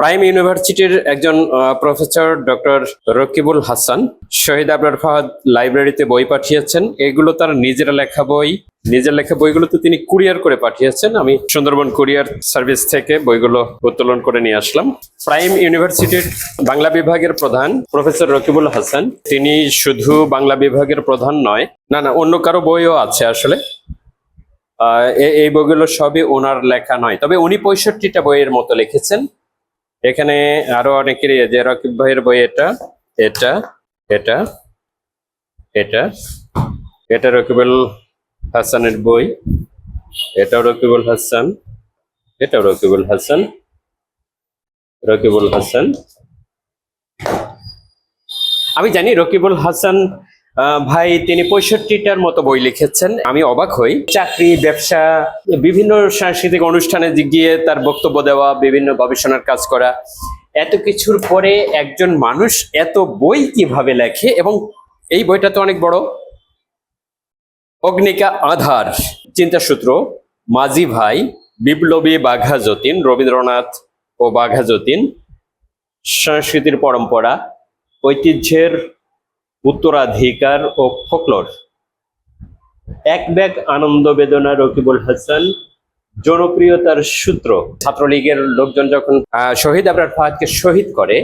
Prime ইউনিভার্সিটির একজন professor doctor Rakibul Hasan. Shahid Abrar Fahad লাইব্রেরিতে বই পাঠিয়েছেন। এগুলো তার নিজের লেখা বই। নিজের লেখা বইগুলো তো তিনি কুরিয়ার করে পাঠিয়েছেন। আমি সুন্দরবন কুরিয়ার সার্ভিস থেকে বইগুলো উত্তোলন করে নিয়ে আসলাম। প্রাইম ইউনিভার্সিটির বাংলা বিভাগের প্রধান প্রফেসর রকিবুল হাসান। তিনি শুধু বাংলা বিভাগের প্রধান নয়, না না, অন্য কারও বইও আছে আসলে। এই বইগুলো সবই ওনার লেখা নয়। তবে উনি পঁয়ষট্টিটা বইয়ের মতো লিখেছেন। এখানে আরও অনেকেরই যে রকিব ভাইয়ের বই এটা এটা এটা এটা এটা রকিবুল হাসানের বই, এটাও রকিবুল হাসান, এটাও রকিবুল হাসান রকিবুল হাসান। আমি জানি রকিবুল হাসান ভাই, তিনি পঁয়ষট্টিটার মতো বই লিখেছেন। আমি অবাক হই। চাকরি, ব্যবসা, বিভিন্ন সাংস্কৃতিক অনুষ্ঠানে গিয়ে তার বক্তব্য দেওয়া, বিভিন্ন গবেষণার কাজ করা। এত কিছুর পরে একজন মানুষ এত বই কীভাবে লেখে এবং এই বইটা তো অনেক বড়। অগ্নিকা আধার, চিন্তাসূত্র, মাঝি ভাই, বিপ্লবী বাঘা যতীন, রবীন্দ্রনাথ ও বাঘা যতীন, সংস্কৃতির পরম্পরা, ঐতিহ্যের উত্তরাধিকার ও ফোকলোর। এক ব্যাগ আনন্দ বেদনা রকিবুল হাসান, জনপ্রিয়তার সূত্র। ছাত্রলীগের লোকজন যখন শহীদ আবরার ফাহাদকে শহীদ করে,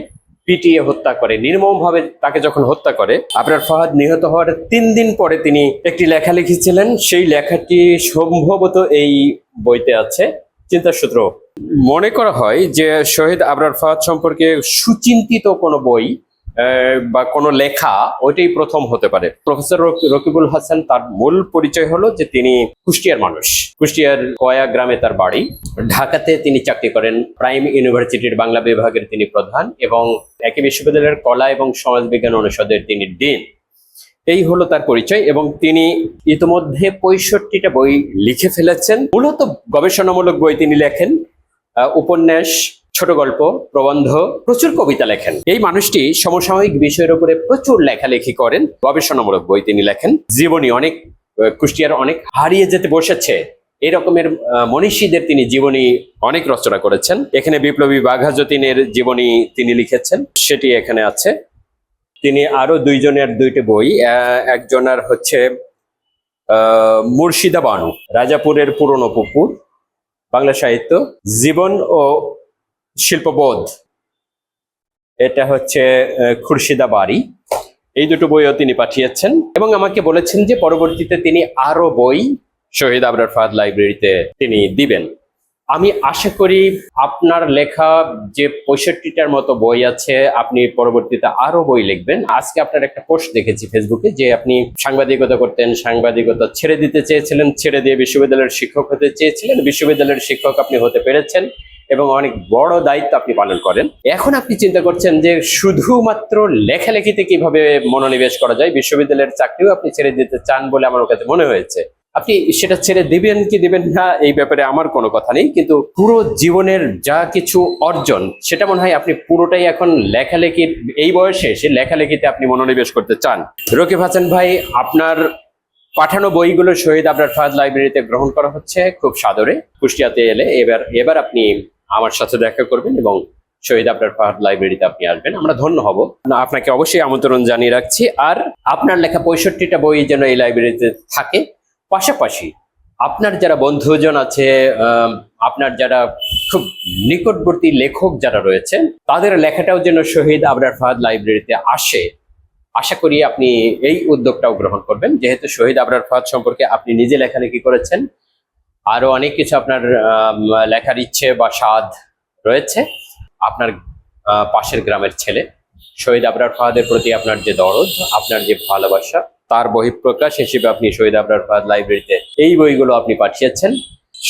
পিটিয়ে হত্যা করে, নির্মমভাবে তাকে যখন হত্যা করে, আবরার ফাহাদ নিহত হওয়ার তিন দিন পরে তিনি একটি লেখা লিখেছিলেন। সেই লেখাটি সম্ভবত এই বইতে আছে। চিন্তাসূত্র মনে করা হয় যে শহীদ আবরার ফাহাদ সম্পর্কে সুচিন্তিত কোনো বই বা কোনো লেখা, ওইটাই প্রথম হতে পারে। প্রফেসর রকিবুল হাসান তার মূল পরিচয় হলো যে তিনি কুষ্টিয়ার মানুষ। কুষ্টিয়ার কয়া গ্রামে তার বাড়ি। ঢাকাতে তিনি চাকরি করেন। প্রাইম ইউনিভার্সিটির বাংলা বিভাগের তিনি প্রধান এবং একই বিশ্ববিদ্যালয়ের কলা এবং সমাজবিজ্ঞান অনুষদের তিনি ডিন। এই হলো তার পরিচয় এবং তিনি ইতিমধ্যে পঁয়ষট্টিটা বই লিখে ফেলেছেন। মূলত গবেষণামূলক বই তিনি লেখেন উপন্যাস ছোট গল্প, প্রবন্ধ, প্রচুর কবিতা লেখেন। এই মানুষটি সমসাময়িক বিষয়ের উপরে প্রচুর লেখালেখি করেন। গবেষণামূলক বই তিনি লেখেন। জীবনী অনেক কুষ্টিয়ার অনেক হারিয়ে যেতে বসেছে। এই রকমের মনীষীদের তিনি জীবনী অনেক রচনা করেছেন। এখানে বিপ্লবী বাঘা যতীনের জীবনী তিনি লিখেছেন। সেটি এখানে আছে। তিনি আরও দুইজনের দুইটি বই একজনের হচ্ছে মুর্শিদা বানু রাজাপুরের পুরনো পুকুর, বাংলা সাহিত্য, জীবন ও শিল্পবোধ। এটা হচ্ছে খুরশিদা বাড়ি এই দুটো বইও তিনি পাঠিয়েছেন এবং আমাকে বলেছেন যে পরবর্তীতে তিনি আরও বই শহীদ আবরার ফাহাদ লাইব্রেরিতে তিনি দিবেন। আমি আশা করি আপনার লেখা যে পঁয়ষট্টিটার মতো বই আছে, আপনি পরবর্তীতে আরও বই লিখবেন। আজকে আপনার একটা পোস্ট দেখেছি ফেসবুকে যে আপনি সাংবাদিকতা করতেন, সাংবাদিকতা ছেড়ে দিতে চেয়েছিলেন, ছেড়ে দিয়ে বিশ্ববিদ্যালয়ের শিক্ষক হতে চেয়েছিলেন। বিশ্ববিদ্যালয়ের শিক্ষক আপনি হতে পেরেছেন। এবং অনেক বড় দায়িত্ব আপনি পালন করেন। এখন আপনি চিন্তা করছেন যে শুধুমাত্র লেখালেখিতে কীভাবে মনোনিবেশ করা যায়? বিশ্ববিদ্যালয়ের চাকরিও আপনি ছেড়ে দিতে চান বলে আমার কাছে মনে হয়েছে। আপনি সেটা ছেড়ে দিবেন কি দিবেন না, এই ব্যাপারে আমার কোনো কথা নেই। কিন্তু পুরো জীবনের যা কিছু অর্জন, সেটা মনে হয় আপনি পুরোটাই এখন লেখালেখির, এই বয়সে সে লেখালেখিতে আপনি মনোনিবেশ করতে চান। রকিব হাসান ভাই, আপনার পাঠানো বইগুলো শহীদ আবরার ফাহাদ লাইব্রেরিতে গ্রহণ করা হচ্ছে খুব সাদরে। কুষ্টিয়াতে এলে এবার এবার আপনি আমার সাথে দেখা করবেন এবং শহীদ আবরার ফাহাদ লাইব্রেরিতে আপনি আসবেন। আমরা ধন্য হব। আপনাকে অবশ্যই আমন্ত্রণ জানিয়ে রাখছি। আর আপনার লেখা পঁয়ষট্টিটা বই যেন এই লাইব্রেরিতে থাকে, পাশাপাশি আপনার যারা বন্ধুজন আছে আপনার যারা খুব নিকটবর্তী লেখক যারা রয়েছেন, তাদের লেখাটাও যেন শহীদ আবরার ফাহাদ লাইব্রেরিতে আসে। আশা করি আপনি এই উদ্যোগটাও গ্রহণ করবেন। যেহেতু শহীদ আবরার ফাহাদ সম্পর্কে আপনি নিজে লেখালেখি করেছেন আরও অনেক কিছু আপনার লেখার ইচ্ছে বা স্বাদ রয়েছে। আপনার পাশের গ্রামের ছেলে, শহীদ আবরার ফাহাদের প্রতি আপনার যে দরদ, আপনার যে ভালোবাসা, তার বহিঃপ্রকাশ হিসেবে আপনি শহীদ আবরার ফাহাদ লাইব্রেরিতে এই বইগুলো আপনি পাঠিয়েছেন।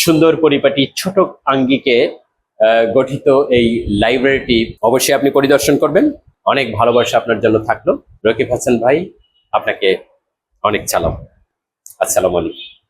সুন্দর পরিপাটি, ছোট আঙ্গিকে গঠিত এই লাইব্রেরিটি অবশ্যই আপনি পরিদর্শন করবেন। অনেক ভালোবাসা আপনার জন্য থাকল। রকিব হাসান ভাই, আপনাকে অনেক সালাম। আসসালামু আলাইকুম।